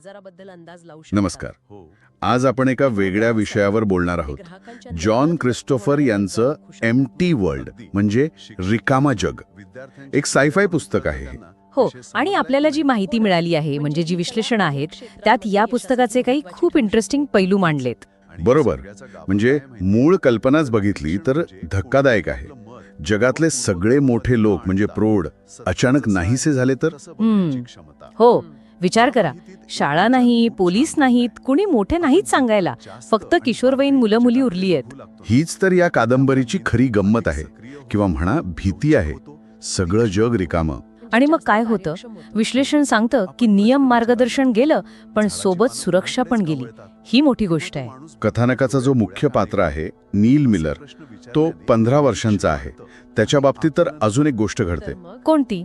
आजाराबद्दल अंदाज लावू शकता? नमस्कार. आज आपण एका वेगळ्या विषयावर बोलणार आहोत. जॉन क्रिस्टोफर यांचं एम टी वर्ल्ड म्हणजे रिकामा जग. एक सायफाय पुस्तक आहे हे. हो आणि आपल्याला जी माहिती मिळाली आहे म्हणजे जी विश्लेषण आहेत त्यात या पुस्तकाचे काही खूप इंटरेस्टिंग पैलू मांडलेत. बरोबर. म्हणजे मूळ कल्पनाच बघितली तर धक्कादायक आहे. जगातले सगळे मोठे लोक म्हणजे प्रौढ अचानक नाहीसे झाले तर. हो विचार करा. शाळा नाही पोलीस नाहीत कुणी मोठे नाहीत सांगायला. फक्त किशोरवयीन मुलं मुली उरली आहेत हीच तर या कादंबरीची खरी गंमत आहे किंवा म्हणा भीती आहे. सगळं जग रिकामं. आणि मग काय होतं? विश्लेषण सांगतं की नियम मार्गदर्शन गेलं पण सोबत सुरक्षा पण गेली. ही मोठी गोष्ट आहे. कथानकाचा जो मुख्य पात्र आहे नील मिलर तो पंधरा वर्षांचा आहे. त्याच्या बाबतीत तर अजून एक गोष्ट घडते. कोणती?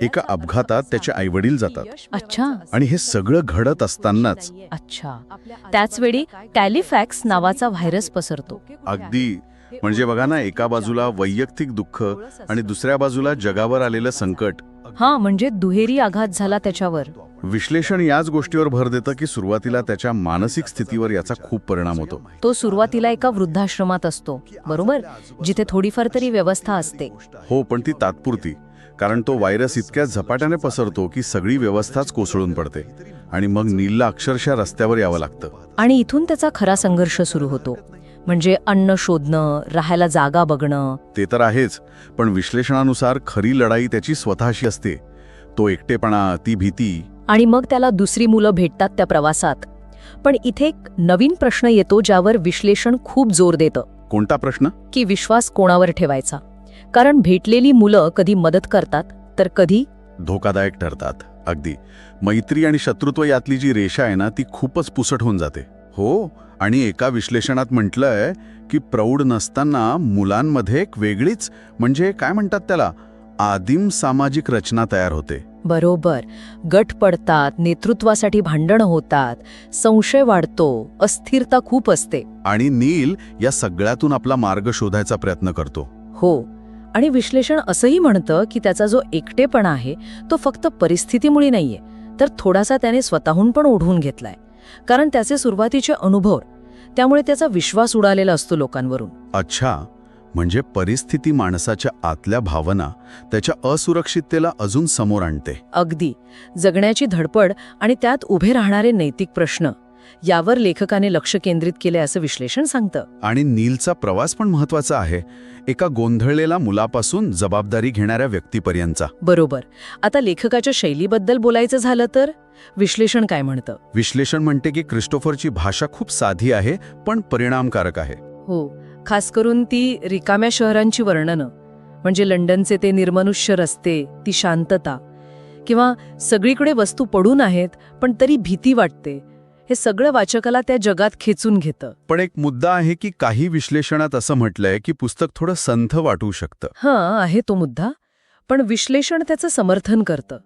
एका अपघातात त्याचे आईवडील जातात. यश अच्छा. आणि हे सगळं घडत असतानाच. अच्छा. आपल्या त्याच वेळी आजूबाजूला काय टॅलिफॅक्स नावाचा व्हायरस पसरतो. अगदी. म्हणजे बघा ना एका बाजूला वैयक्तिक दुःख आणि दुसऱ्या बाजूला जगावर आलेलं संकट. हा म्हणजे दुहेरी आघात झाला त्याच्यावर. विश्लेषण याच गोष्टीवर भर देतं की सुरुवातीला त्याच्या मानसिक स्थितीवर याचा खूप परिणाम होतो. तो सुरुवातीला एका वृद्धाश्रमात असतो बरोबर? जिथे थोडीफार तरी व्यवस्था असते. हो पण ती तात्पुरती कारण तो व्हायरस इतक्या झपाट्याने पसरतो की सगळी व्यवस्थाच कोसळून पडते आणि मग नीलला अक्षरशः रस्त्यावर यावं लागतं. आणि इथून त्याचा खरा संघर्ष सुरू होतो. म्हणजे अन्न शोधणं राहायला जागा बघणं. ते तर आहेच पण विश्लेषणानुसार खरी लढाई त्याची स्वतःशी असते. तो एकटेपणा ती भीती. आणि मग त्याला दुसरी मुलं भेटतात त्या प्रवासात. पण इथे एक नवीन प्रश्न येतो ज्यावर विश्लेषण खूप जोर देतं. कोणता प्रश्न? की विश्वास कोणावर ठेवायचा? कारण भेटलेली मुलं कधी मदत करतात तर कधी? धोकादायक ठरतात अगदी. मैत्री आणि शत्रुत्व यातली जी रेषा आहे ना ती खूपच पुसट होऊन जाते. हो आणि एका विश्लेषणात म्हटलंय की प्रौढ नसताना मुलांमध्ये एक वेगळीच म्हणजे काय म्हणतात त्याला आदिम सामाजिक रचना तयार होते. बरोबर. गट पडतात नेतृत्वासाठी भांडणं होतात संशय वाढतो अस्थिरता खूप असते. आणि नील या सगळ्यातून आपला मार्ग शोधायचा प्रयत्न करतो. हो. आणि विश्लेषण असंही म्हणतं की त्याचा जो एकटेपणा आहे तो फक्त परिस्थितीमुळे नाहीये तर थोडासा त्याने स्वतःहून पण ओढवून घेतलाय. कारण त्याचे सुरुवातीचे अनुभव त्यामुळे त्याचा विश्वास उडालेला असतो लोकांवरून. अच्छा म्हणजे परिस्थिती माणसाच्या आतल्या भावना त्याच्या असुरक्षिततेला अजून समोर आणते. अगदी जगण्याची धडपड आणि त्यात उभे राहणारे नैतिक प्रश्न. यावर लेखकाने लक्ष केंद्रित केले असं विश्लेषण सांगतं. आणि नीलचा प्रवास पण महत्त्वाचा आहे. एका गोंधळलेल्या मुलापासून जबाबदारी घेणाऱ्या व्यक्तीपर्यंतचा. बरोबर. आता लेखकाच्या शैलीबद्दल बोलायचं झालं तर? विश्लेषण काय म्हणतं? विश्लेषण म्हणते की क्रिस्टोफरची भाषा खूप साधी आहे पण परिणामकारक आहे. हो. खास करून ती रिकाम्या शहरांची वर्णनं. म्हणजे लंडनचे ते निर्मनुष्य रस्ते ती शांतता. किंवा सगळीकडे वस्तू पडून आहेत पण तरी भीती वाटते. हे सगळं वाचकाला त्या जगात खेचून घेतं. पण एक मुद्दा आहे की काही विश्लेषणात असं म्हटलंय की पुस्तक थोडं संथ वाटू शकतं. हां आहे तो मुद्दा. पण विश्लेषण त्याचं समर्थन करतं.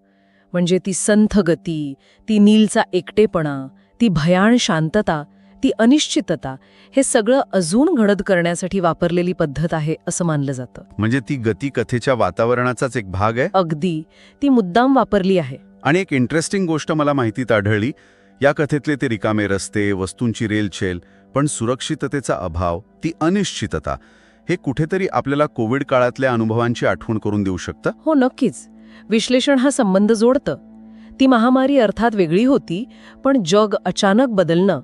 म्हणजे ती संथ गती ती नीलचा एकटेपणा ती भयाण शांतता ती अनिश्चितता हे सगळं अजून घडत करण्यासाठी वापरलेली पद्धत आहे असं मानलं जातं. म्हणजे ती गती कथेच्या वातावरणाचाच एक भाग आहे? अगदी. ती मुद्दाम वापरली आहे. आणि एक इंटरेस्टिंग गोष्ट मला माहितीत आढळली. या कथेतले ते रिकामे रस्ते वस्तूंची रेलचेल पण सुरक्षिततेचा अभाव ती अनिश्चितता हे कुठेतरी आपल्याला कोविड काळातल्या अनुभवांची आठवण करून देऊ शकतं? हो नक्कीच. विश्लेषण हा संबंध जोडतं. ती महामारी अर्थात वेगळी होती पण जग अचानक बदलणं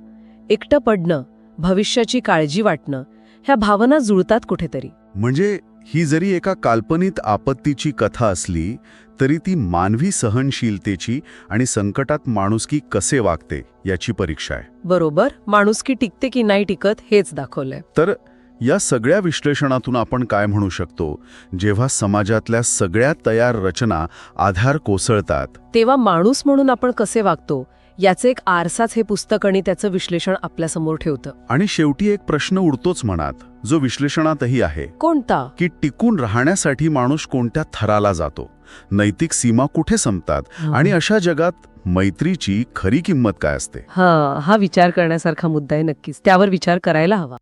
एकटं पडणं भविष्याची काळजी वाटणं ह्या भावना जुळतात कुठेतरी. म्हणजे ही जरी एका काल्पनिक आपत्तीची कथा असली तरी ती मानवी सहनशीलतेची आणि संकटात माणुसकी कसे वागते याची परीक्षा आहे. बरोबर माणुसकी टिकते की नाही टिकत हेच दाखवलंय. तर या सगळ्या विश्लेषणातून आपण काय म्हणू शकतो? जेव्हा समाजातल्या सगळ्या तयार रचना आधार कोसळतात. तेव्हा माणूस म्हणून आपण कसे वागतो? याचे एक आरसाच हे पुस्तक आणि त्याचं विश्लेषण आपल्यासमोर ठेवतं. आणि शेवटी एक प्रश्न उडतोच मनात जो विश्लेषणातही आहे. कोणता? की टिकून राहण्यासाठी माणूस कोणत्या थराला जातो? नैतिक सीमा कुठे संपतात? आणि अशा जगात मैत्रीची खरी किंमत काय असते? हा हा विचार करण्यासारखा मुद्दा आहे नक्कीच. त्यावर विचार करायला हवा.